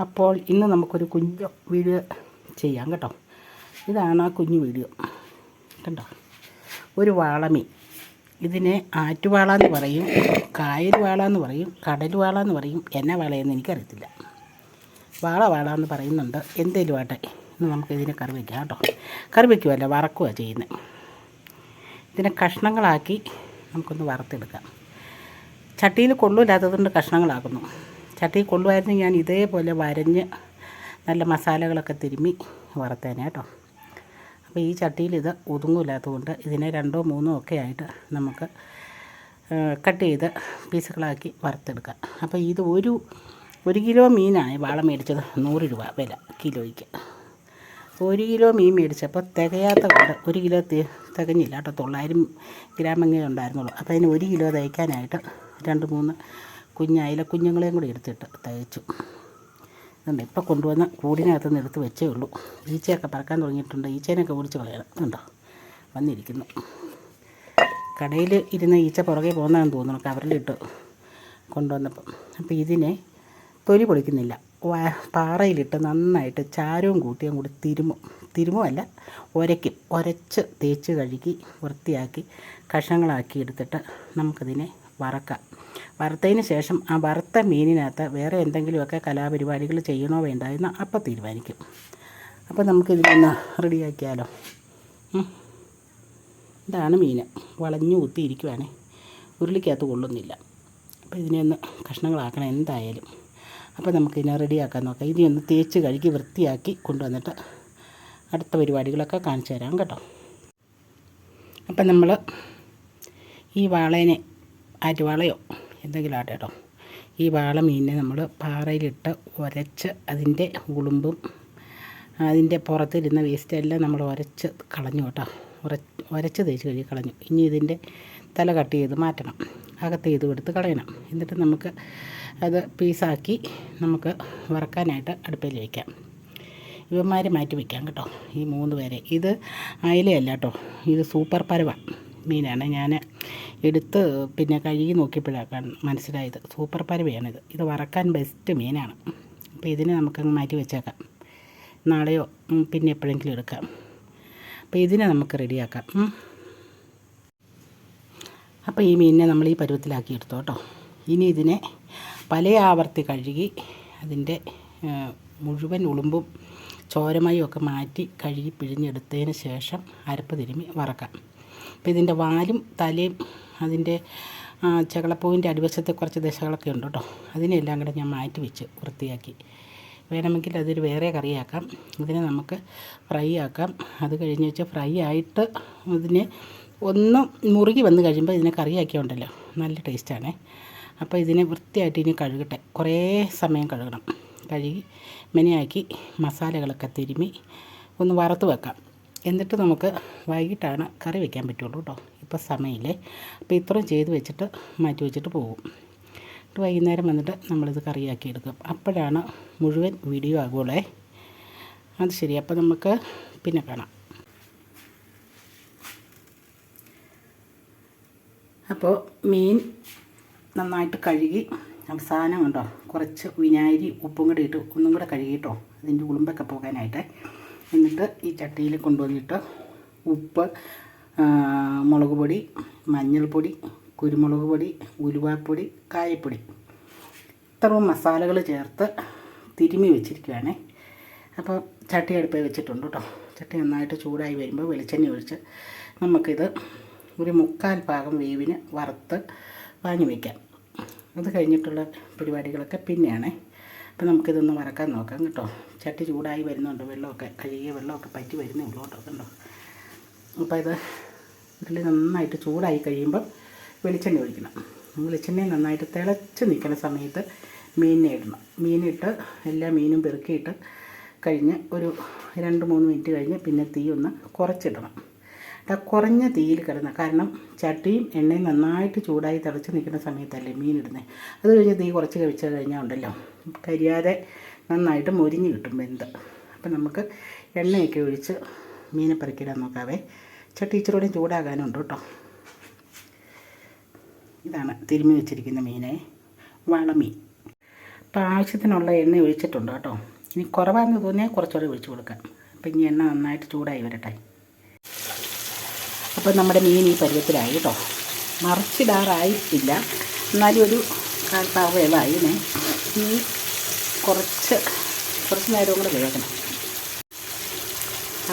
അപ്പോൾ ഇന്ന് നമുക്കൊരു കുഞ്ഞു വീഡിയോ ചെയ്യാം കേട്ടോ. ഇതാണ് ആ കുഞ്ഞു വീഡിയോ. കണ്ടോ? ഒരു വാളമീൻ ഇതിനെ ആറ്റുവാള എന്ന് പറയും കായൽ വാള എന്ന് പറയും കടൽ വാള എന്ന് പറയും എന്നാ വാളയെന്ന് എനിക്കറിയത്തില്ല. വാള വാള എന്ന് പറയുന്നുണ്ട്. എന്തേലും ആട്ടെ ഇന്ന് നമുക്കിതിനെ കറി വയ്ക്കാം കേട്ടോ. കറി വയ്ക്കുമല്ല വറക്കുക ചെയ്യുന്നത് ഇതിനെ കഷ്ണങ്ങളാക്കി നമുക്കൊന്ന് വറുത്തെടുക്കാം. ചട്ടിയിൽ കൊള്ളില്ലാത്തതുകൊണ്ട് കഷ്ണങ്ങളാക്കുന്നു. ചട്ടിയിൽ കൊള്ളുമായിരുന്നു ഞാൻ ഇതേപോലെ വരഞ്ഞ് നല്ല മസാലകളൊക്കെ തിരുമ്മി വറുത്തേനെ കേട്ടോ. അപ്പോൾ ഈ ചട്ടിയിൽ ഇത് ഒതുങ്ങില്ലാത്തതുകൊണ്ട് ഇതിനെ രണ്ടോ മൂന്നോ ഒക്കെ ആയിട്ട് നമുക്ക് കട്ട് ചെയ്ത് പീസുകളാക്കി വറുത്തെടുക്കാം. അപ്പോൾ ഇത് ഒരു ഒരു കിലോ മീനാണ് വാള മേടിച്ചത്. നൂറ് രൂപ വില കിലോയ്ക്ക്. ഒരു കിലോ മീൻ മേടിച്ചപ്പോൾ തികയാത്ത കൊണ്ട് ഒരു കിലോ തികഞ്ഞില്ല കേട്ടോ. തൊള്ളായിരം ഗ്രാമങ്ങേ ഉണ്ടായിരുന്നുള്ളൂ. അപ്പോൾ അതിന് ഒരു കിലോ തയ്ക്കാനായിട്ട് രണ്ട് മൂന്ന് കുഞ്ഞായില അയിലക്കുഞ്ഞുങ്ങളെയും കൂടി എടുത്തിട്ട് തയ്ച്ചു ഇതുണ്ട്. ഇപ്പോൾ കൊണ്ടുവന്ന കൂടിനകത്ത് നിന്ന് എടുത്ത് വെച്ചേ ഉള്ളൂ. ഈച്ചയൊക്കെ പറക്കാൻ തുടങ്ങിയിട്ടുണ്ട്. ഈച്ചേനെയൊക്കെ ഓടിച്ച് കളയണം. കണ്ടോ? വന്നിരിക്കുന്നു. കടയിൽ ഇരുന്ന ഈച്ച പുറകെ പോകുന്നതെന്ന് തോന്നുന്നു. കവറിലിട്ട് കൊണ്ടുവന്നപ്പം. അപ്പോൾ ഇതിനെ തൊലി പൊളിക്കുന്നില്ല. പാറയിലിട്ട് നന്നായിട്ട് ചാരവും കൂട്ടിയും കൂടി തിരുമും. തിരുമുമല്ല ഉരയ്ക്കും ഉരച്ച് തേച്ച് കഴുകി വൃത്തിയാക്കി കഷങ്ങളാക്കി എടുത്തിട്ട് നമുക്കതിനെ വറക്കാം. വറുത്തതിന് ശേഷം ആ വറുത്ത മീനിനകത്ത് വേറെ എന്തെങ്കിലുമൊക്കെ കലാപരിപാടികൾ ചെയ്യണോ വേണ്ട എന്ന് അപ്പം തീരുമാനിക്കും. അപ്പോൾ നമുക്കിതിനൊന്ന് റെഡിയാക്കിയാലോ? ഇതാണ് മീൻ. വളഞ്ഞു കുത്തിയിരിക്കുവാണേ. ഉരുളിക്കകത്ത് കൊള്ളുന്നില്ല. അപ്പോൾ ഇതിനെ ഒന്ന് കഷ്ണങ്ങളാക്കണം എന്തായാലും. അപ്പോൾ നമുക്കിതിനെ റെഡിയാക്കാൻ നോക്കാം. ഇതിനെ ഒന്ന് തേച്ച് കഴുകി വൃത്തിയാക്കി കൊണ്ടുവന്നിട്ട് അടുത്ത പരിപാടികളൊക്കെ കാണിച്ചു തരാം കേട്ടോ. അപ്പം നമ്മൾ ഈ വാളേനെ ആറ്റുവാളയോ എന്തെങ്കിലും ആട്ടെ കേട്ടോ ഈ വാള മീനിനെ നമ്മൾ പാറയിലിട്ട് ഉരച്ച് അതിന്റെ ഉളുമ്പും അതിന്റെ പുറത്തിരുന്ന വേസ്റ്റ് എല്ലാം നമ്മൾ ഉരച്ച് കളഞ്ഞു കേട്ടോ. ഉര ഉരച്ച് തേച്ച് കഴുകി കളഞ്ഞു. ഇനി ഇതിന്റെ തല കട്ട് ചെയ്ത് മാറ്റണം. അകത്ത് ചെയ്ത് എടുത്ത് കളയണം. എന്നിട്ട് നമുക്ക് അത് പീസാക്കി നമുക്ക് വറക്കാനായിട്ട് അടുപ്പിൽ വയ്ക്കാം ഇവന്മാരെ മാറ്റി വയ്ക്കാം കേട്ടോ. ഈ മൂന്ന് പേരെ. ഇത് അയിലയല്ല കേട്ടോ. ഇത് സൂപ്പർ പരവ. മീനാണ് ഞാൻ എടുത്ത് പിന്നെ കഴുകി നോക്കിയപ്പോഴാണ് മനസ്സിലായത്. സൂപ്പർ പരവയാണിത്. ഇത് വറക്കാൻ ബെസ്റ്റ് മീനാണ്. അപ്പോൾ ഇതിനെ നമുക്കങ്ങ് മാറ്റി വെച്ചേക്കാം. നാളെയോ പിന്നെ എപ്പോഴെങ്കിലും എടുക്കാം. അപ്പോൾ ഇതിനെ നമുക്ക് റെഡിയാക്കാം. അപ്പോൾ ഈ മീനിനെ നമ്മൾ ഈ പരുവത്തിലാക്കി എടുത്തു കേട്ടോ. ഇനി ഇതിനെ പല ആവർത്തി കഴുകി അതിന്റെ മുഴുവൻ ഉളുമ്പും ചോരമയും ഒക്കെ മാറ്റി കഴുകി പിഴിഞ്ഞെടുത്തതിന് ശേഷം അരപ്പ് തിരുമി വറക്കാം. അപ്പോൾ ഇതിന്റെ വാലും തലയും അതിന്റെ ചകളപ്പൂവിന്റെ അടിവശത്തെ കുറച്ച് ദശകളൊക്കെ ഉണ്ട് കേട്ടോ. അതിനെല്ലാം കൂടെ ഞാൻ മാറ്റി വെച്ച് വൃത്തിയാക്കി. വേണമെങ്കിൽ അതൊരു വേറെ കറിയാക്കാം. ഇതിനെ നമുക്ക് ഫ്രൈ ആക്കാം. അത് കഴിഞ്ഞ് വെച്ചാൽ ഫ്രൈ ആയിട്ട് ഇതിനെ ഒന്ന് മുറുകി വന്ന് കഴിയുമ്പോൾ ഇതിനെ കറിയാക്കിയുണ്ടല്ലോ. നല്ല ടേസ്റ്റാണേ. അപ്പോൾ ഇതിനെ വൃത്തിയായിട്ട് ഇനി കഴുകട്ടെ. കുറേ സമയം കഴുകണം. കഴുകി മെനയാക്കി മസാലകളൊക്കെ തിരുമ്മി ഒന്ന് വറുത്ത് വെക്കാം. എന്നിട്ട് നമുക്ക് വൈകിട്ടാണ് കറി വെക്കാൻ പറ്റുള്ളൂ കേട്ടോ. ഇപ്പോൾ സമയമില്ലേ. അപ്പോൾ ഇത്രയും ചെയ്ത് വെച്ചിട്ട് മാറ്റി വെച്ചിട്ട് പോകും. എന്നിട്ട് വൈകുന്നേരം വന്നിട്ട് നമ്മളിത് കറിയാക്കി എടുക്കും. അപ്പോഴാണ് മുഴുവൻ വീഡിയോ ആകുള്ളേ അത് ശരി. അപ്പോൾ നമുക്ക് പിന്നെ കാണാം. അപ്പോൾ മീൻ നന്നായിട്ട് കഴുകി അവസാനം കണ്ടോ കുറച്ച് വിനാഗിരി ഉപ്പും കൂടി ഇട്ട് ഒന്നും കൂടെ കഴുകിയിട്ടോ അതിന്റെ ഉളുമ്പൊക്കെ പോകാനായിട്ട്. എന്നിട്ട് ഈ ചട്ടിയിൽ കൊണ്ടുവന്നിട്ട് ഉപ്പ് മുളക് പൊടി മഞ്ഞൾപ്പൊടി കുരുമുളക് പൊടി ഉലുവാപ്പൊടി കായപ്പൊടി. ഇത്രയും മസാലകൾ ചേർത്ത് തിരുമി വെച്ചിരിക്കുകയാണ് അപ്പോൾ ചട്ടി അടുപ്പേ വെച്ചിട്ടുണ്ട് കേട്ടോ. ചട്ടി നന്നായിട്ട് ചൂടായി വരുമ്പോൾ വെളിച്ചെണ്ണ ഒഴിച്ച് നമുക്കിത് ഒരു മുക്കാൽ ഭാഗം വേവിന് വറുത്ത് വാങ്ങി വയ്ക്കാം അത് കഴിഞ്ഞിട്ടുള്ള പരിപാടികളൊക്കെ പിന്നെയാണ്. അപ്പോൾ നമുക്കിതൊന്ന് വറക്കാൻ നോക്കാം കേട്ടോ. ചട്ടി ചൂടായി വരുന്നുണ്ട്. വെള്ളമൊക്കെ കഴുകിയ വെള്ളമൊക്കെ പറ്റി വരുന്നേ ഉള്ളൂ കേട്ടോ കണ്ടോ? അപ്പോൾ ഇത് ഇതിൽ നന്നായിട്ട് ചൂടായി കഴിയുമ്പം വെളിച്ചെണ്ണ ഒഴിക്കണം. വെളിച്ചെണ്ണ നന്നായിട്ട് തിളച്ച് നിൽക്കുന്ന സമയത്ത് മീനിനെ ഇടണം. മീനിട്ട് എല്ലാ മീനും പെറുക്കിയിട്ട് കഴിഞ്ഞ് ഒരു രണ്ട് മൂന്ന് മിനിറ്റ് കഴിഞ്ഞ് പിന്നെ തീ ഒന്ന് കുറച്ചിടണം. ആ കുറഞ്ഞ തീയിൽ കിടന്ന കാരണം ചട്ടിയും എണ്ണയും നന്നായിട്ട് ചൂടായി തിളച്ച് നിൽക്കുന്ന സമയത്തല്ലേ മീനിടുന്നത് അത് കഴിഞ്ഞ് തീ കുറച്ച് കഴിച്ച് കഴിഞ്ഞാൽ ഉണ്ടല്ലോ. കരിയാതെ നന്നായിട്ട് മൊരിഞ്ഞ് കിട്ടും വെന്ത്. അപ്പം നമുക്ക് എണ്ണയൊക്കെ ഒഴിച്ച് മീനെ പെറുക്കിയിടാൻ നോക്കാവേ. ചട്ടി ടീച്ചറോടെ ചൂടാകാനുണ്ട് കേട്ടോ. ഇതാണ് തിരുമ്മി വെച്ചിരിക്കുന്ന മീനെ. വളമീൻ. അപ്പോൾ ആവശ്യത്തിനുള്ള എണ്ണ ഒഴിച്ചിട്ടുണ്ട് കേട്ടോ. ഇനി കുറവാണെന്ന് തോന്നിയാൽ കുറച്ചുകൂടെ ഒഴിച്ചു കൊടുക്കാം. അപ്പം ഇനി എണ്ണ നന്നായിട്ട് ചൂടായി വരട്ടെ. അപ്പോൾ നമ്മുടെ മീൻ ഈ പരുവത്തിലായി കേട്ടോ. മറിച്ചിടാറായിട്ടില്ല. എന്നാലും ഒരു കാൽ ഈ കുറച്ച് കുറച്ച് നേരവും കൂടെ വേകണം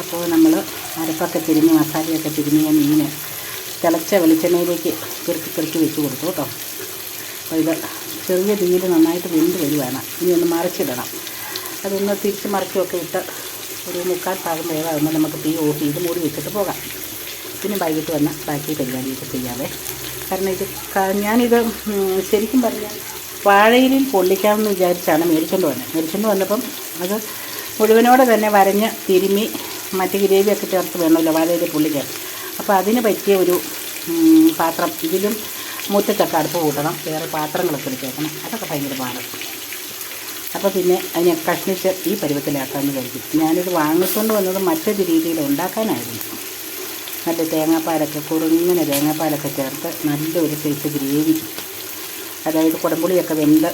അപ്പോൾ നമ്മൾ അരപ്പൊക്കെ തിരിഞ്ഞ് മസാലയൊക്കെ തിരിഞ്ഞ് മീൻ തിളച്ച വെളിച്ചെണ്ണയിലേക്ക് പെറുക്കി പെറുക്കി വെച്ച് കൊടുത്തു കേട്ടോ. അപ്പോൾ ഇത് ചെറിയ തീയിൽ നന്നായിട്ട് വെന്ത് വരുവാണ്. ഇനി ഒന്ന് മറിച്ചിടണം. അതൊന്ന് തിരിച്ച് മറിച്ചൊക്കെ ഇട്ട് ഒരു മുക്കാൽ ഭാഗം വേവാകുമ്പോൾ നമുക്ക് തീ ഓഫ് ചെയ്ത് മൂടി വെച്ചിട്ട് പോകാം. പിന്നെ വൈകിട്ട് വന്ന് ബാക്കി പരിപാടിയൊക്കെ ചെയ്യാവേ. കാരണം ഇത് ഞാനിത് ശരിക്കും പറഞ്ഞാൽ വാഴയിലിൽ പൊള്ളിക്കാമെന്ന് വിചാരിച്ചാണ് മേടിച്ചുകൊണ്ട് വന്നത് മേടിച്ചുകൊണ്ട് വന്നപ്പം അത് മുഴുവനോടെ തന്നെ വരഞ്ഞ് തിരുമ്മി മറ്റ് ഗ്രേവിയൊക്കെ ചേർത്ത് വേണമല്ലോ വാഴയിൽ പൊള്ളിക്കാൻ അപ്പോൾ അതിന് പറ്റിയ ഒരു പാത്രം. ഇതിലും മുറ്റത്തൊക്കെ അടുപ്പ് കൂട്ടണം. വേറെ പാത്രങ്ങളൊക്കെ എടുത്തേക്കണം. അതൊക്കെ ഭയങ്കര പാടും. അപ്പോൾ പിന്നെ അതിനെ കഷ്ണിച്ച് ഈ പരുവത്തിലാക്കാമെന്ന് കരുതി. ഞാനിത് വാങ്ങിക്കൊണ്ട് വന്നത് മറ്റൊരു രീതിയിൽ ഉണ്ടാക്കാനായിരുന്നു. നല്ല തേങ്ങാപ്പാലൊക്കെ കുറുങ്ങനെ തേങ്ങാപ്പാലൊക്കെ ചേർത്ത് നല്ലൊരു സൈസ് ഗ്രേവി. അതായത് കുടംപുളിയൊക്കെ വെന്ത്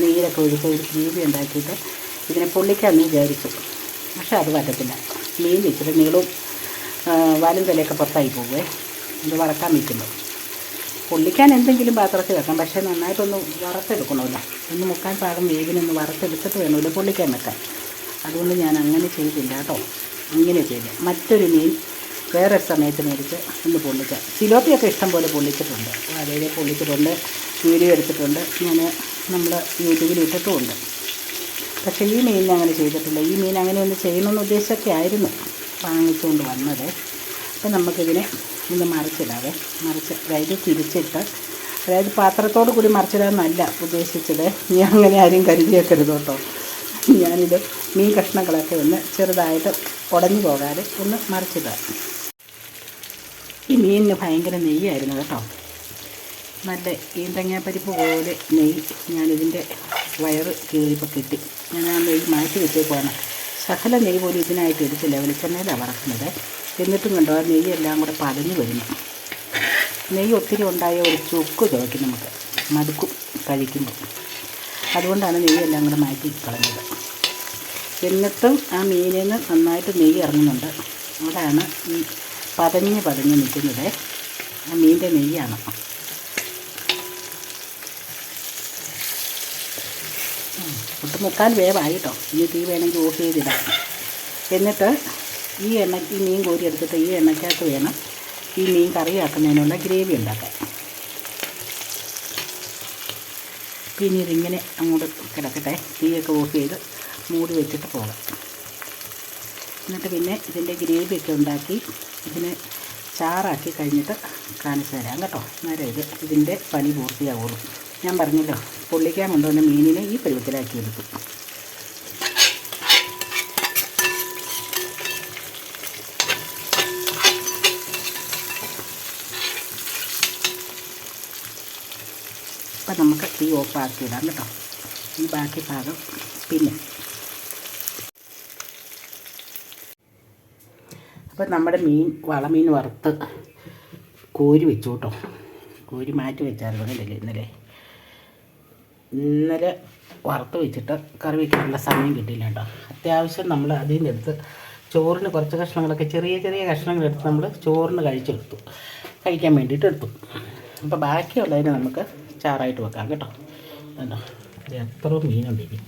നീരൊക്കെ ഒഴിച്ച് ഒരു ഗ്രേവി ഉണ്ടാക്കിയിട്ട് ഇതിനെ പൊള്ളിക്കാമെന്ന് വിചാരിച്ചു. പക്ഷേ അത് പറ്റത്തില്ല. മീൻ വെച്ചിട്ട് നീളും വാലും തലയൊക്കെ പുറത്തായി പോവേ. ഇത് വറക്കാൻ വയ്ക്കുമ്പോൾ പൊള്ളിക്കാൻ എന്തെങ്കിലും പാത്രത്തിൽ വെക്കാം. പക്ഷേ നന്നായിട്ടൊന്ന് വറുത്തെടുക്കണമല്ലോ. ഒന്ന് മുക്കാൻ പാകം വേവിനൊന്ന് വറുത്തെടുത്തിട്ട് വേണമല്ലോ പൊള്ളിക്കാൻ വെക്കാൻ. അതുകൊണ്ട് ഞാൻ അങ്ങനെ ചെയ്തില്ല കേട്ടോ. ഇങ്ങനെ ചെയ്തില്ല മറ്റൊരു മീൻ വേറെ സമയത്ത് മേടിച്ച് ഒന്ന് പൊള്ളിക്കാം. സിലോപ്പിയൊക്കെ ഇഷ്ടം പോലെ പൊള്ളിച്ചിട്ടുണ്ട്. അതേ പൊള്ളിച്ചിട്ടുണ്ട്. വീഡിയോ എടുത്തിട്ടുണ്ട്. ഞാൻ നമ്മൾ യൂട്യൂബിൽ ഇട്ടിട്ടുമുണ്ട് പക്ഷേ ഈ മീനിനെ അങ്ങനെ ചെയ്തിട്ടില്ല. ഈ മീൻ അങ്ങനെ ഒന്ന് ചെയ്യണമെന്ന് ഉദ്ദേശമൊക്കെ ആയിരുന്നു വാങ്ങിച്ചുകൊണ്ട് വന്നത്. അപ്പം നമുക്കിതിനെ ഒന്ന് മറിച്ചിടാവേ. മറിച്ച് അതായത് തിരിച്ചിട്ട് അതായത് പാത്രത്തോട് കൂടി മറിച്ചിടാമെന്നല്ല ഉദ്ദേശിച്ചത്. ഞാൻ അങ്ങനെ ആരും കരുതി വെക്കരുത് കേട്ടോ. ഞാനിത് മീൻ കഷ്ണങ്ങളൊക്കെ ഒന്ന് ചെറുതായിട്ട് ഉടഞ്ഞു പോകാതെ ഒന്ന് മറിച്ചിടാം ഈ മീനിന് ഭയങ്കര നെയ്യായിരുന്നു കേട്ടോ. നല്ല ഈന്തങ്ങാപ്പരിപ്പ് പോലെ നെയ്യ് ഞാനിതിന്റെ വയറ് കീറിപ്പോൾ കിട്ടി. ഞാൻ ആ നെയ്യ് മാറ്റി വെച്ചേക്കുവാണ്. സകല നെയ്യ് പോലും ഇതിനായിട്ട് എടുത്തില്ല. വെളിച്ചെണ്ണയിലാണ് വറക്കുന്നത്. എന്നിട്ടും കണ്ടോ ആ നെയ്യെല്ലാം കൂടെ പതഞ്ഞു വരുന്നു. നെയ്യ് ഒത്തിരി ഉണ്ടായ ഒരു ചുക്ക് ചുവയ്ക്കും നമുക്ക്. മടുക്കും കഴിക്കുമ്പോൾ. അതുകൊണ്ടാണ് നെയ്യെല്ലാം കൂടെ മാറ്റി കളഞ്ഞത്. എന്നിട്ടും ആ മീനിൽ നിന്ന് നന്നായിട്ട് നെയ്യ് ഇറങ്ങുന്നുണ്ട്. അതാണ് ഈ പതഞ്ഞ് പതഞ്ഞ് നിൽക്കുന്നത്. ആ മീനിന്റെ നെയ്യാണ്. മുക്കാൽ വേവായി കേട്ടോ ഇനി തീ വേണമെങ്കിൽ ഓഫ് ചെയ്തിടാം. എന്നിട്ട് ഈ എണ്ണ ഈ മീൻ കോരി എടുത്തിട്ട് ഈ എണ്ണയ്ക്കകത്ത് വേണം ഈ മീൻ കറിയാക്കുന്നതിനുള്ള ഗ്രേവി ഉണ്ടാക്കാൻ. പിന്നെ ഇതിങ്ങനെ അങ്ങോട്ട് കിടക്കട്ടെ. തീയൊക്കെ ഓഫ് ചെയ്ത് മൂടി വെച്ചിട്ട് പോകാം. എന്നിട്ട് പിന്നെ ഇതിന്റെ ഗ്രേവിയൊക്കെ ഉണ്ടാക്കി ഇതിന് ചാറാക്കി കഴിഞ്ഞിട്ട് കാണിച്ചു തരാം കേട്ടോ. അന്നേരം ഇത് ഇതിന്റെ പണി പൂർത്തിയാവുള്ളൂ. ഞാൻ പറഞ്ഞല്ലോ പൊള്ളിക്കാൻ കൊണ്ടുവന്ന മീനിനെ ഈ പരുവത്തിലാക്കി എടുക്കും അപ്പം നമുക്ക് തീ ഓഫാക്കിയിടാം കേട്ടോ. ഈ ബാക്കി ഭാഗം പിന്നെ. അപ്പം നമ്മുടെ മീൻ വളമീൻ വറുത്ത് കോരി വെച്ചു കേട്ടോ. കോരി മാറ്റി വെച്ചായിരുന്നു അല്ലേ ഇന്നലെ ഇന്നലെ വറുത്ത് വെച്ചിട്ട് കറി വയ്ക്കാനുള്ള സമയം കിട്ടിയില്ല കേട്ടോ. അത്യാവശ്യം നമ്മൾ അതിൽ നിന്ന് എടുത്ത് ചോറിന് കുറച്ച് കഷ്ണങ്ങളൊക്കെ ചെറിയ ചെറിയ കഷ്ണങ്ങൾ എടുത്ത് നമ്മൾ ചോറിന് കഴിച്ചെടുത്തു. കഴിക്കാൻ വേണ്ടിയിട്ട് എടുത്തു. അപ്പോൾ ബാക്കിയുള്ളതിന് നമുക്ക് ചാറായിട്ട് വെക്കാം കേട്ടോ. കേട്ടോ എത്ര മീനുണ്ട് ഇനി.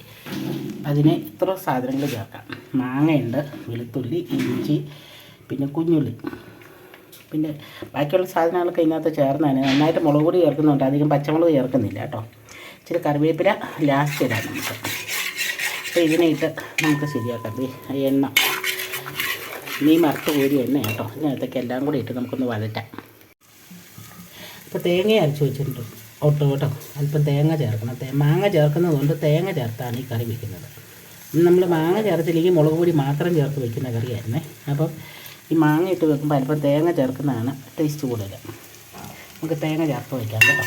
അതിന് ഇത്ര സാധനങ്ങൾ ചേർക്കാം. മാങ്ങയുണ്ട് വെളുത്തുള്ളി ഇഞ്ചി പിന്നെ കുഞ്ഞുള്ളി. പിന്നെ ബാക്കിയുള്ള സാധനങ്ങളൊക്കെ ഇതിനകത്ത് ചേർന്നാണ് നന്നായിട്ട് മുളക് പൊടി ചേർക്കുന്നുണ്ട്. അധികം പച്ചമുളക് ചേർക്കുന്നില്ല കേട്ടോ. ഇച്ചിരി കറിവേപ്പില ലാസ്റ്റ് ഇടാം നമുക്ക് അപ്പോൾ ഇതിനെ ഇട്ട് നമുക്ക് ശരിയാക്കാം. ഈ എണ്ണ. നീ മറത്ത് കോരി എണ്ണ കേട്ടോ. ഇതിനകത്തേക്ക് എല്ലാം കൂടി ഇട്ട് നമുക്കൊന്ന് വഴറ്റാം. അപ്പോൾ തേങ്ങ അരച്ച് വെച്ചിട്ടുണ്ട്. ഓട്ടോ കേട്ടോ. അല്പം തേങ്ങ ചേർക്കണം. മാങ്ങ ചേർക്കുന്നത് കൊണ്ട് തേങ്ങ ചേർത്താണ് ഈ കറി വയ്ക്കുന്നത് നമ്മൾ മാങ്ങ ചേർത്തില്ലെങ്കിൽ മുളക് പൊടി മാത്രം ചേർത്ത് വയ്ക്കുന്ന കറിയായിരുന്നേ. അപ്പം ഈ മാങ്ങ ഇട്ട് വെക്കുമ്പോൾ അല്പം തേങ്ങ ചേർക്കുന്നതാണ് ടേസ്റ്റ് കൂടുതൽ നമുക്ക് തേങ്ങ ചേർത്ത് വയ്ക്കാം കേട്ടോ.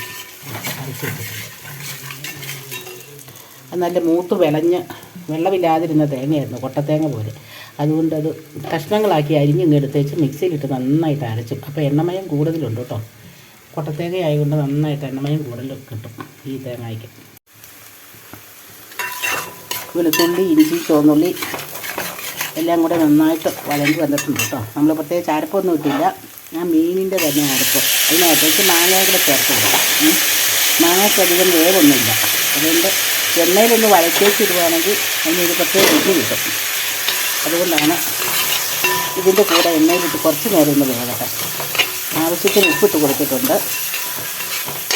അരച്ച് വെച്ചിട്ടുണ്ട്. നല്ല മൂത്ത് വിളഞ്ഞ് വെള്ളമില്ലാതിരുന്ന തേങ്ങയായിരുന്നു കൊട്ടത്തേങ്ങ പോലെ. അതുകൊണ്ട് അത് കഷ്ണങ്ങളാക്കി അരിഞ്ഞ് എടുത്തേച്ച് മിക്സിയിലിട്ട് നന്നായിട്ട് അരച്ചു. അപ്പോൾ എണ്ണമയം കൂടുതലുണ്ട് കേട്ടോ. കൊട്ടത്തേങ്ങ ആയതുകൊണ്ട് നന്നായിട്ട് എണ്ണമയം കൂടുതൽ കിട്ടും ഈ തേങ്ങയ്ക്ക്. വെളുത്തുള്ളി ഇഞ്ചി ചുവന്നുള്ളി എല്ലാം കൂടെ നന്നായിട്ട് വളഞ്ഞ് വന്നിട്ടുണ്ട് കേട്ടോ. നമ്മൾ പ്രത്യേകിച്ച് അരപ്പൊന്നും ഇട്ടില്ല. ഞാൻ മീനിന്റെ തന്നെ അരപ്പ്. അതിനകത്തേക്ക് മാങ്ങ കൂടെ ചേർത്ത് കൊടുക്കാം. മാങ്ങയ്ക്ക് അധികം വേവൊന്നുമില്ല. അതുകൊണ്ട് എണ്ണയിലൊന്ന് വഴറ്റേച്ചിടുവാണെങ്കിൽ അതിനൊരു പ്രത്യേക രുചി കിട്ടും. അതുകൊണ്ടാണ് ഇതിന്റെ കൂടെ എണ്ണയിലിട്ട് കുറച്ച് നേരം ഒന്ന് വേകട്ടെ ആവശ്യത്തിന് ഉപ്പിട്ട് കൊടുത്തിട്ടുണ്ട്.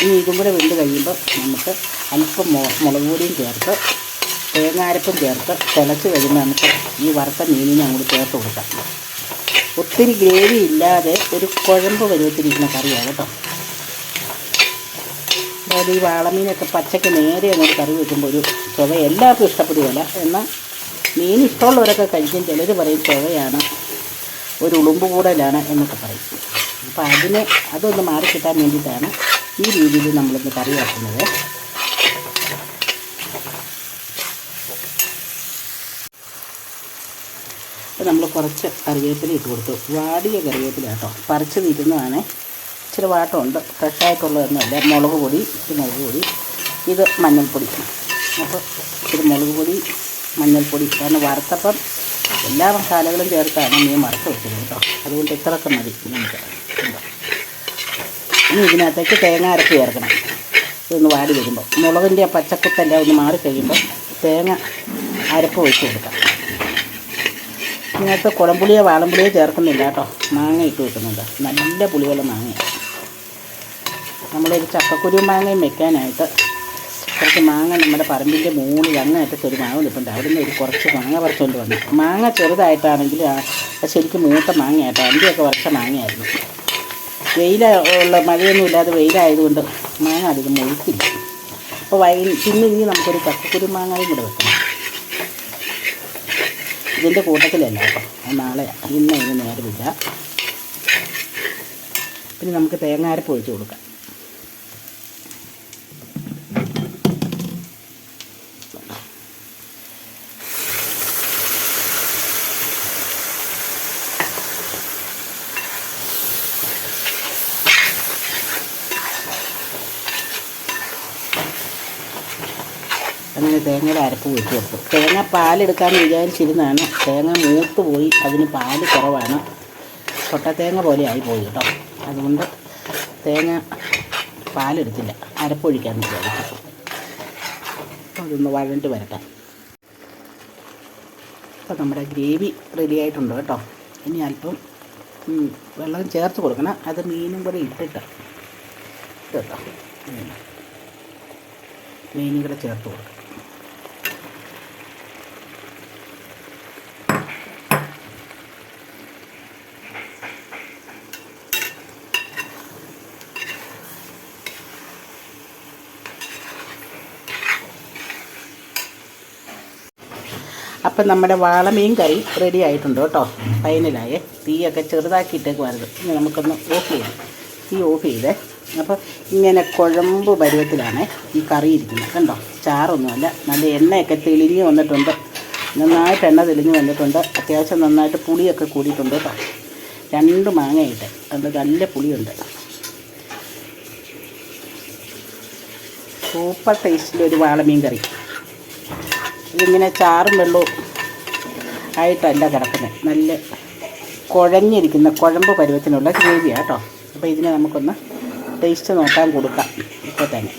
ഇനി ഇതും കൂടെ വെന്ത് കഴിയുമ്പോൾ നമുക്ക് അല്പം മുളക് പൊടിയും ചേർത്ത് തേങ്ങാരപ്പും ചേർത്ത് തിളച്ച് കഴിയുമ്പോൾ നമുക്ക് ഈ വറുത്ത മീനിനെ അങ്ങോട്ട് ചേർത്ത് കൊടുക്കാം. ഒത്തിരി ഗ്രേവി ഇല്ലാതെ ഒരു കുഴമ്പ് പരുവത്തിരിക്കുന്ന കറിയാണ് കേട്ടോ. അതായത് ഈ വാളമീനൊക്കെ പച്ചയ്ക്ക് നേരെ അങ്ങോട്ട് കറി വെക്കുമ്പോൾ ഒരു ചുവ എല്ലാവർക്കും ഇഷ്ടപ്പെടുകയില്ല. എന്നാൽ മീൻ ഇഷ്ടമുള്ളവരൊക്കെ കഴിക്കും. ചിലർ പറയും ചുവയാണ് ഒരു ഉളുമ്പ് കൂടലാണ് എന്നൊക്കെ പറയും. അപ്പോൾ അതിന് അതൊന്ന് മാറി കിട്ടാൻ വേണ്ടിയിട്ടാണ് ഈ രീതിയിൽ നമ്മളിന്ന് കറി വയ്ക്കുന്നത് അപ്പോൾ നമ്മൾ കുറച്ച് കറിവേപ്പില ഇട്ട് കൊടുത്തു. വാടിയ കറിവേപ്പില കേട്ടോ. പറിച്ച് തിരുന്നതാണ് ഇച്ചിരി വാട്ടമുണ്ട്. ഫ്രഷായിട്ടുള്ളതൊന്നുമല്ല മുളക് പൊടി ഇത് മുളക് പൊടി. ഇത് മഞ്ഞൾപ്പൊടി. അപ്പോൾ ഇച്ചിരി മുളക് പൊടി മഞ്ഞൾപ്പൊടി. കാരണം വറുത്തപ്പം എല്ലാ മസാലകളും ചേർത്താണ് മീൻ വറുത്ത് വെച്ചത് കേട്ടോ. അതുകൊണ്ട് ഇത്രയൊക്കെ മതി നമുക്ക്. ഇനി ഇതിനകത്തേക്ക് തേങ്ങ അരച്ച് ചേർക്കണം. ഇതൊന്ന് വാടി വരുമ്പോൾ മുളകിന്റെ പച്ചക്കുത്തെല്ലാം ഒന്ന് മാറി കഴിയുമ്പോൾ തേങ്ങ അരപ്പ് ഒഴിച്ച് കൊടുക്കാം. ഇതിനകത്ത് കുളമ്പുളിയോ വാളമ്പുളിയോ ചേർക്കുന്നില്ല കേട്ടോ. മാങ്ങ ഇട്ട് വെക്കുന്നുണ്ട്. നല്ല പുളിയുള്ള മാങ്ങ നമ്മളൊരു ചക്കക്കുരു മാങ്ങയും വെക്കാനായിട്ട് കുറച്ച് മാങ്ങ നമ്മുടെ പറമ്പിന്റെ മൂന്ന് അങ്ങനത്തെ ഒരു മാങ്ങ നിൽപ്പുണ്ട് അവിടെ നിന്ന് ഒരു കുറച്ച് മാങ്ങ പറിച്ചുകൊണ്ട് വന്നു. മാങ്ങ ചെറുതായിട്ടാണെങ്കിൽ ശരിക്കും മൂത്ത മാങ്ങയായിട്ടോ അഞ്ചൊക്കെ വറുത്ത മാങ്ങയായിരുന്നു. വെയില ഉള്ള മഴയൊന്നും ഇല്ലാതെ വെയിലായതുകൊണ്ട് മാങ്ങ അധികം മുഴുത്തില്ല അപ്പോൾ വൈ പിന്നെ ഇനി നമുക്കൊരു ചക്കക്കുരു മാങ്ങയും കൂടെ വെക്കണം. ഇതിന്റെ കൂട്ടത്തിലല്ല കേട്ടോ. നാളെ ഇന്ന് ഇതിന് നേരമില്ല. പിന്നെ നമുക്ക് തേങ്ങാരപ്പ് ഒഴിച്ച് കൊടുക്കാം. അങ്ങനെ തേങ്ങയുടെ അരപ്പ് ഒഴിച്ച് വെക്കും തേങ്ങ പാലെടുക്കാമെന്ന് വിചാരിച്ചിരുന്നതാണ്. തേങ്ങ മൂത്ത് പോയി. അതിന് പാൽ കുറവാണ്. തേങ്ങ പോലെ ആയി പോയി കേട്ടോ. അതുകൊണ്ട് തേങ്ങ പാലെടുത്തില്ല. ഒഴിക്കാൻ വിചാരിച്ചു. അതൊന്ന് വഴണ്ട് വരട്ടെ. അപ്പോൾ നമ്മുടെ ഗ്രേവി റെഡി ആയിട്ടുണ്ട് കേട്ടോ. ഇനി അല്പം വെള്ളം ചേർത്ത് കൊടുക്കണം. അത് മീനും കൂടെ ഇട്ടിട്ട് ഇട്ടോ മീനും കൂടെ ചേർത്ത് കൊടുക്കണം. അപ്പം നമ്മുടെ വാളമീൻ കറി റെഡി ആയിട്ടുണ്ട് കേട്ടോ. ഫൈനലായേ തീയൊക്കെ ചെറുതാക്കിയിട്ടേക്ക് വരുന്നത് ഇനി നമുക്കൊന്ന് ഓഫ് ചെയ്യാം. തീ ഓഫ് ചെയ്തേ. അപ്പോൾ ഇങ്ങനെ കുഴമ്പ് പരുവത്തിലാണ് ഈ കറി ഇരിക്കുന്നത്. കണ്ടോ? ചാറൊന്നുമല്ല. നല്ല എണ്ണയൊക്കെ തെളിഞ്ഞ് വന്നിട്ടുണ്ട്. നന്നായിട്ട് എണ്ണ തെളിഞ്ഞ് വന്നിട്ടുണ്ട്. അത്യാവശ്യം നന്നായിട്ട് പുളിയൊക്കെ കൂടിയിട്ടുണ്ട് കേട്ടോ. രണ്ട് മാങ്ങയിട്ട് അത് നല്ല പുളിയുണ്ട്. സൂപ്പർ ടേസ്റ്റിലൊരു വാളമീൻ കറി. ഇതിങ്ങനെ ചാറും വെള്ളവും ആയിട്ടല്ല കിടക്കുന്നത് നല്ല കുഴഞ്ഞിരിക്കുന്ന കുഴമ്പ് പരുവത്തിനുള്ള ഗ്രേവിയാണ് കേട്ടോ. അപ്പോൾ ഇതിനെ നമുക്കൊന്ന് ടേസ്റ്റ് നോക്കാൻ കൊടുക്കാം. ഇപ്പോൾ തന്നെ.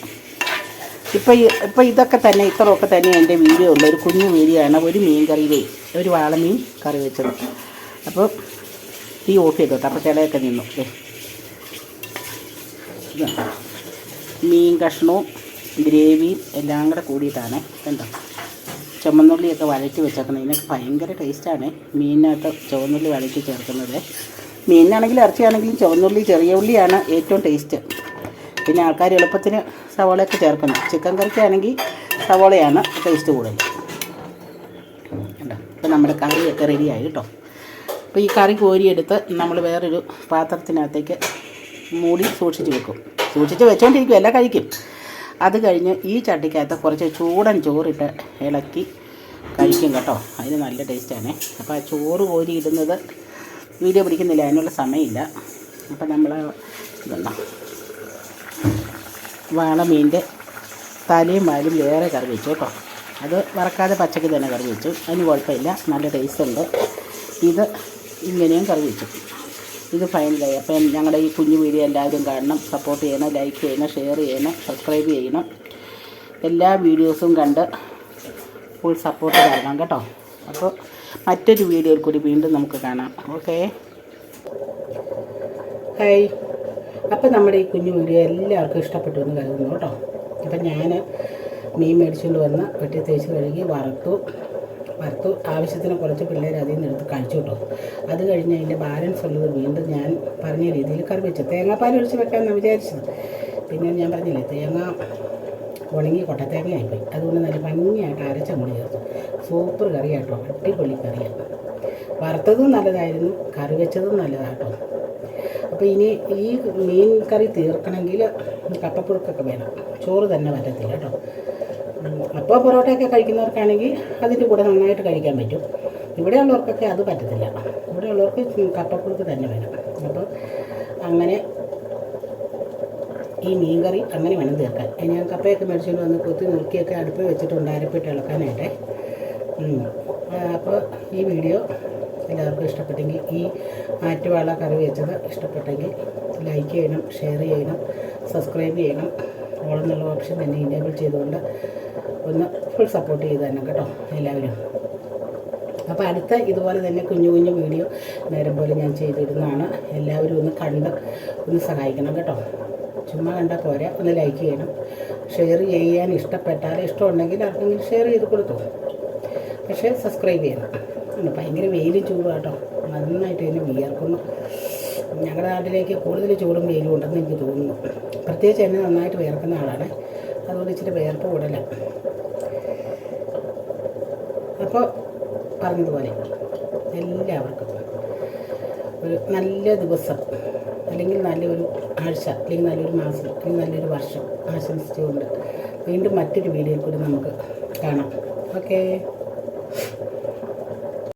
ഇപ്പോൾ ഇപ്പോൾ ഇതൊക്കെ തന്നെ ഇത്രയൊക്കെ തന്നെ എന്റെ വീഡിയോ ഉള്ള ഒരു കുഞ്ഞു വീഡിയോ ആണ് ഒരു മീൻ കറിയിലേ ഒരു വാളമീൻ കറി വെച്ചത്. അപ്പോൾ തീ ഓഫ് ചെയ്തു അപ്പോൾ ചിലയൊക്കെ നിന്നു. മീൻ കഷ്ണവും ഗ്രേവിയും എല്ലാം കൂടെ കൂടിയിട്ടാണ്. കണ്ടോ? ചുമന്നുള്ളിയൊക്കെ വഴറ്റി വെച്ചേക്കുന്നത് ഇതിനൊക്കെ ഭയങ്കര ടേസ്റ്റാണ്. മീനിനകത്ത് ചുവന്നുള്ളി വഴറ്റി ചേർക്കുന്നത്. മീനിനാണെങ്കിലും ഇറച്ചിയാണെങ്കിലും ചുവന്നുള്ളി ചെറിയ ഉള്ളിയാണ് ഏറ്റവും ടേസ്റ്റ്. പിന്നെ ആൾക്കാർ എളുപ്പത്തിന് സവോളയൊക്കെ ചേർക്കുന്നു. ചിക്കൻ കറിക്കാണെങ്കിൽ സവോളയാണ് ടേസ്റ്റ് കൂടുതൽ. കണ്ടോ? അപ്പോൾ നമ്മുടെ കറിയൊക്കെ റെഡിയായി കേട്ടോ. അപ്പോൾ ഈ കറി കോരിയെടുത്ത് നമ്മൾ വേറൊരു പാത്രത്തിനകത്തേക്ക് മൂടി സൂക്ഷിച്ച് വെക്കും. സൂക്ഷിച്ച് വെച്ചുകൊണ്ടിരിക്കും എല്ലാം കഴിക്കും. അത് കഴിഞ്ഞ് ഈ ചട്ടിക്കകത്ത് കുറച്ച് ചൂടൻ ചോറിട്ട് ഇളക്കി കഴിക്കും കേട്ടോ. അതിന് നല്ല ടേസ്റ്റാണ്. അപ്പോൾ ആ ചോറ് കോരി ഇടുന്നത് വീഡിയോ പിടിക്കുന്നില്ല അതിനുള്ള സമയമില്ല. അപ്പോൾ നമ്മൾ ഇതുണ്ടോ വാളമീന്റെ തലയും വാലും വേറെ കറി വെച്ചു കേട്ടോ. അത് വറക്കാതെ പച്ചക്ക് തന്നെ കറി വെച്ചു. അതിന് കുഴപ്പമില്ല. നല്ല ടേസ്റ്റ് ഉണ്ട്. ഇത് ഇങ്ങനെയും കറി വെച്ചു. ഇത് ഫൈനലായി അപ്പം ഞങ്ങളുടെ ഈ കുഞ്ഞു വീഡിയോ എല്ലാവരും കാണണം. സപ്പോർട്ട് ചെയ്യണം ലൈക്ക് ചെയ്യണം ഷെയർ ചെയ്യണം സബ്സ്ക്രൈബ് ചെയ്യണം. എല്ലാ വീഡിയോസും കണ്ട് ഫുൾ സപ്പോർട്ട് തരണം കേട്ടോ. അപ്പോൾ മറ്റൊരു വീഡിയോയിൽ കൂടി വീണ്ടും നമുക്ക് കാണാം. ഓക്കെ ഹായ് അപ്പം നമ്മുടെ ഈ കുഞ്ഞു വീഡിയോ എല്ലാവർക്കും ഇഷ്ടപ്പെട്ടു എന്ന് കരുതുന്നു കേട്ടോ. അപ്പം ഞാൻ മീൻ മേടിച്ചുകൊണ്ട് വന്ന് വെട്ടി തേച്ച് കഴുകി വറുത്തു. വറുത്തു ആവശ്യത്തിന് കുറച്ച് പിള്ളേർ അതിൽ നിന്ന് എടുത്ത് കഴിച്ചു കേട്ടോ. അത് കഴിഞ്ഞ് അതിന്റെ ബാലൻസ് ഉള്ളത് വീണ്ടും ഞാൻ പറഞ്ഞ രീതിയിൽ കറി വെച്ചു. തേങ്ങാപ്പാൽ ഒഴിച്ച് വെക്കാമെന്നാണ് വിചാരിച്ചത്. പിന്നെ ഞാൻ പറഞ്ഞില്ലേ തേങ്ങ ഉണങ്ങി കൊട്ടത്തേങ്ങയായിപ്പോയി അതുകൊണ്ട് നല്ല ഭംഗിയായിട്ട് അരച്ച മുടി ചേർത്തു. സൂപ്പർ കറിയാട്ടോ അടിപൊളി കറിയാണ് വറുത്തതും നല്ലതായിരുന്നു കറി വെച്ചതും നല്ലതാട്ടോ. അപ്പോൾ ഇനി ഈ മീൻ കറി തീർക്കണമെങ്കിൽ കപ്പപ്പുഴുക്കൊക്കെ വേണം. ചോറ് തന്നെ പറ്റത്തില്ല കേട്ടോ. അപ്പോൾ പൊറോട്ടയൊക്കെ കഴിക്കുന്നവർക്കാണെങ്കിൽ അതിന്റെ കൂടെ നന്നായിട്ട് കഴിക്കാൻ പറ്റും. ഇവിടെയുള്ളവർക്കൊക്കെ അത് പറ്റത്തില്ല. ഇവിടെയുള്ളവർക്ക് കപ്പപ്പുഴുക്ക് തന്നെ വേണം. അപ്പോൾ അങ്ങനെ ഈ മീൻകറി അങ്ങനെ വേണം തീർക്കാൻ. ഞാൻ കപ്പയൊക്കെ മേടിച്ചുകൊണ്ട് വന്ന് കൊത്തി നുറുക്കിയൊക്കെ അടുപ്പ് വെച്ചിട്ടുണ്ട് അരപ്പിട്ട് ഇളക്കാനായിട്ട്. അപ്പോൾ ഈ വീഡിയോ എല്ലാവർക്കും ഇഷ്ടപ്പെട്ടെങ്കിൽ ഈ ആറ്റുവാള കറി വെച്ചത് ഇഷ്ടപ്പെട്ടെങ്കിൽ ലൈക്ക് ചെയ്യണം ഷെയർ ചെയ്യണം സബ്സ്ക്രൈബ് ചെയ്യണം. ഓൾ എന്നുള്ള ഓപ്ഷൻ തന്നെ ഇനേബിൾ ചെയ്തുകൊണ്ട് ഒന്ന് ഫുൾ സപ്പോർട്ട് ചെയ്ത് തന്നെ കേട്ടോ എല്ലാവരും. അപ്പോൾ അടുത്ത ഇതുപോലെ തന്നെ കുഞ്ഞു കുഞ്ഞു വീഡിയോ നേരം പോലെ ഞാൻ ചെയ്തിരുന്നതാണ് എല്ലാവരും ഒന്ന് കണ്ട് ഒന്ന് സഹായിക്കണം കേട്ടോ. ചുമ്മാ കണ്ടാൽ പോരാ ഒന്ന് ലൈക്ക് ചെയ്യണം. ഷെയർ ചെയ്യാൻ ഇഷ്ടപ്പെട്ടാൽ ഇഷ്ടമുണ്ടെങ്കിൽ ആർക്കെങ്കിലും ഷെയർ ചെയ്ത് കൊടുത്തു. പക്ഷേ സബ്സ്ക്രൈബ് ചെയ്യണം. ഭയങ്കര വെയിലും ചൂടും കേട്ടോ. നന്നായിട്ട് തന്നെ വിയർക്കുന്നു. ഞങ്ങളുടെ നാട്ടിലേക്ക് കൂടുതൽ ചൂടും വെയിലും ഉണ്ടെന്ന് എനിക്ക് തോന്നുന്നു. പ്രത്യേകിച്ച് എന്നെ നന്നായിട്ട് വിയർക്കുന്ന ആളാണ്. അതുകൊണ്ട് ഇച്ചിരി വിയർപ്പ് കൂടുതലാണ് അപ്പോൾ പറഞ്ഞതുപോലെ എല്ലാവർക്കും ഒരു നല്ല ദിവസം അല്ലെങ്കിൽ നല്ലൊരു ആഴ്ച അല്ലെങ്കിൽ നല്ലൊരു മാസം അല്ലെങ്കിൽ നല്ലൊരു വർഷം ആശംസിച്ചുകൊണ്ട് വീണ്ടും മറ്റൊരു വീഡിയോയിൽ കൂടി നമുക്ക് കാണാം. ഓക്കേ.